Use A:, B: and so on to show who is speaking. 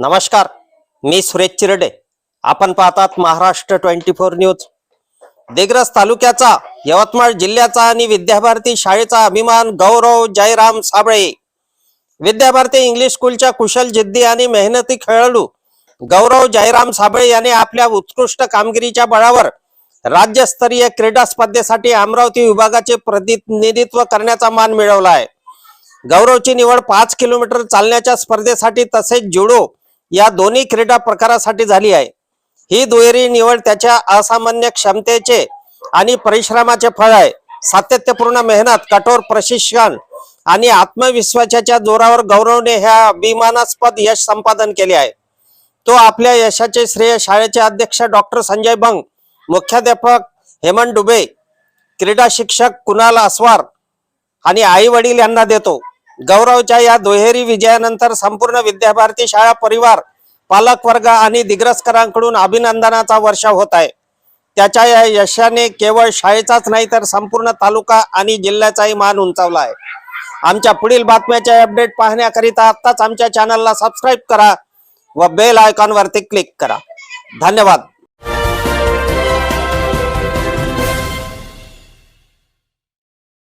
A: नमस्कार मी सुरेश चिरडे. आपण पाहतात Maharashtra twenty four news. Digras तालुक्याचा यवतमाळ जिल्ह्याचा आणि विद्याभारती शाळेचा अभिमान गौरव जयराम साबळे. विद्याभारती इंग्लिश स्कूलच्या कुशल जिद्दी आणि मेहनती खेळाडू गौरव जयराम साबळे याने आपल्या उत्कृष्ट कामगिरीच्या बळावर राज्यस्तरीय क्रीडा स्पर्धेसाठी अमरावती विभागाचे प्रतिनिधित्व करण्याचा मान मिळवला आहे. गौरवची निवड पाच किलोमीटर चालण्याच्या स्पर्धेसाठी तसेच जुडो या दोन्ही क्रीडा प्रकारासाठी झाली आहे. ही दुहेरी निवड त्याच्या असामान्य क्षमतेचे आणि परिश्रमाचे फळ आहे. सातत्यपूर्ण मेहनत कठोर प्रशिक्षण आणि आत्मविश्वासाच्या जोरावर गौरवने ह्या अभिमानास्पद यश संपादन केले आहे. तो आपल्या यशाचे श्रेय शाळेचे अध्यक्ष डॉक्टर संजय बंग मुख्याध्यापक हेमंत डुबे क्रीडा शिक्षक कुणाल अस्वार आणि आई वडील यांना देतो. गौरवच्या या दुहेरी विजयानंतर संपूर्ण विद्याभारती शाळा परिवार पालक वर्ग आणि दिग्रसकरांकडून अभिनंदनाचा वर्षाव होत आहे. त्याच्या या यशाने केवळ शाळेचाच नाही तर संपूर्ण तालुका आणि जिल्ह्याचाही मान उंचावला आहे. आमच्या पुढील बातम्याचे अपडेट पाहण्याकरिता आत्ताच आमच्या चॅनलला सबस्क्राईब करा व बेल आयकॉनवरती क्लिक करा. धन्यवाद.